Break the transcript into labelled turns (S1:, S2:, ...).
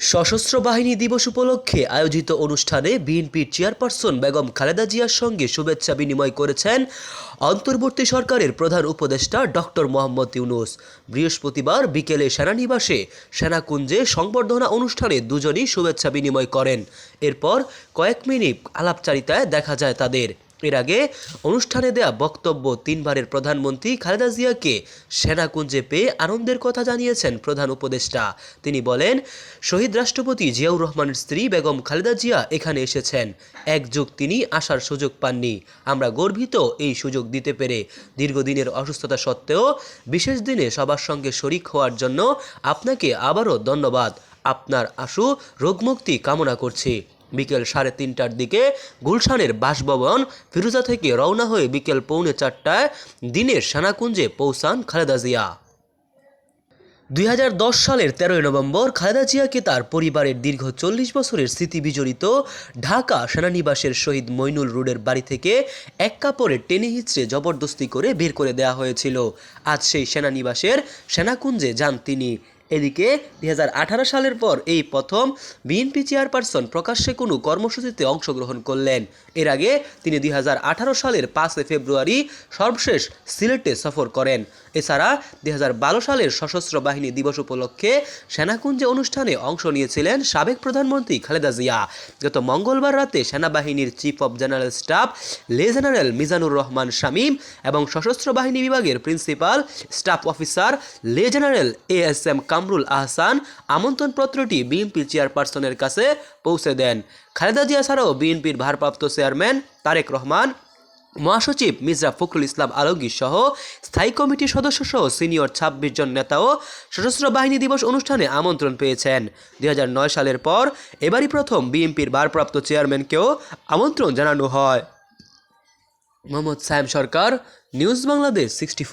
S1: সশস্ত্র বাহিনী দিবস উপলক্ষে আয়োজিত অনুষ্ঠানে বিএনপির চেয়ারপারসন বেগম খালেদা জিয়ার সঙ্গে শুভেচ্ছা বিনিময় করেছেন অন্তর্বর্তী সরকারের প্রধান উপদেষ্টা ডক্টর মোহাম্মদ ইউনুস। বৃহস্পতিবার বিকেলে সেনানিবাসে সেনাকুঞ্জে সংবর্ধনা অনুষ্ঠানে দুজনই শুভেচ্ছা বিনিময় করেন। এরপর কয়েক মিনিট আলাপচারিতায় দেখা যায় তাদের। এর আগে অনুষ্ঠানে দেয়া বক্তব্য তিনবারের প্রধানমন্ত্রী খালেদা জিয়াকে সেনাকুঞ্জে পেয়ে আনন্দের কথা জানিয়েছেন প্রধান উপদেষ্টা। তিনি বলেন, শহীদ রাষ্ট্রপতি জিয়াউর রহমানের স্ত্রী বেগম খালেদা জিয়া এখানে এসেছেন। এক যুগ তিনি আসার সুযোগ পাননি। আমরা গর্বিত এই সুযোগ দিতে পেরে। দীর্ঘদিনের অসুস্থতা সত্ত্বেও বিশেষ দিনে সবার সঙ্গে শরিক হওয়ার জন্য আপনাকে আবারও ধন্যবাদ। আপনার আশু রোগমুক্তি কামনা করছি। বিকেল সাড়ে তিনটার দিকে গুলশানের বাসভবন ফিরোজা থেকে রওনা হয়ে বিকেল পৌনে চারটায় দিনের সেনাকুঞ্জে পৌঁছান খালেদা জিয়া। দুই হাজার দশ সালের তেরোই নভেম্বর খালেদা জিয়াকে তার পরিবারের দীর্ঘ চল্লিশ বছরের স্মৃতি বিজড়িত ঢাকা সেনানিবাসের শহীদ মইনুল রোডের বাড়ি থেকে এক কাপড়ে টেনে হিচড়ে জবরদস্তি করে বের করে দেওয়া হয়েছিল। আজ সেই সেনানিবাসের সেনাকুঞ্জে যান তিনি। এদিকে দু হাজার আঠারো সালের পর এই প্রথম বিএনপি চেয়ারপারসন প্রকাশ্যে কোনো কর্মসূচিতে অংশগ্রহণ করলেন। এর আগে তিনি দুই সালের পাঁচই ফেব্রুয়ারি সর্বশেষ সিলেটে সফর করেন। এছাড়া দুই হাজার বারো সালের সশস্ত্র বাহিনী দিবস উপলক্ষে সেনাকুঞ্জে অনুষ্ঠানে অংশ নিয়েছিলেন সাবেক প্রধানমন্ত্রী খালেদা জিয়া। গত মঙ্গলবার রাতে সেনাবাহিনীর চিফ অব জেনারেল স্টাফ, লে জেনারেল মিজানুর রহমান শামীম এবং সশস্ত্র বাহিনী বিভাগের প্রিন্সিপাল, স্টাফ অফিসার, লে general A S M Kamrul Ahsan আমন্ত্রণপত্রটি বিএনপির চেয়ারপারসনের কাছে পৌঁছে দেন। খালেদা জিয়া ছাড়াও বিএনপির ভারপ্রাপ্ত চেয়ারম্যান তারেক রহমান, মহাসচিব মির্জা ফখরুল ইসলাম আলমগীর সহ স্থায়ী কমিটির সদস্য সহ সিনিয়র ছাব্বিশ জন নেতাও সশস্ত্র বাহিনী দিবস অনুষ্ঠানে আমন্ত্রণ পেয়েছেন। দুই হাজার নয় সালের পর এবারই প্রথম বিএনপির ভারপ্রাপ্ত চেয়ারম্যানকেও আমন্ত্রণ জানানো হয়। Mohammad Sayem Sarkar, news Bangladesh sixty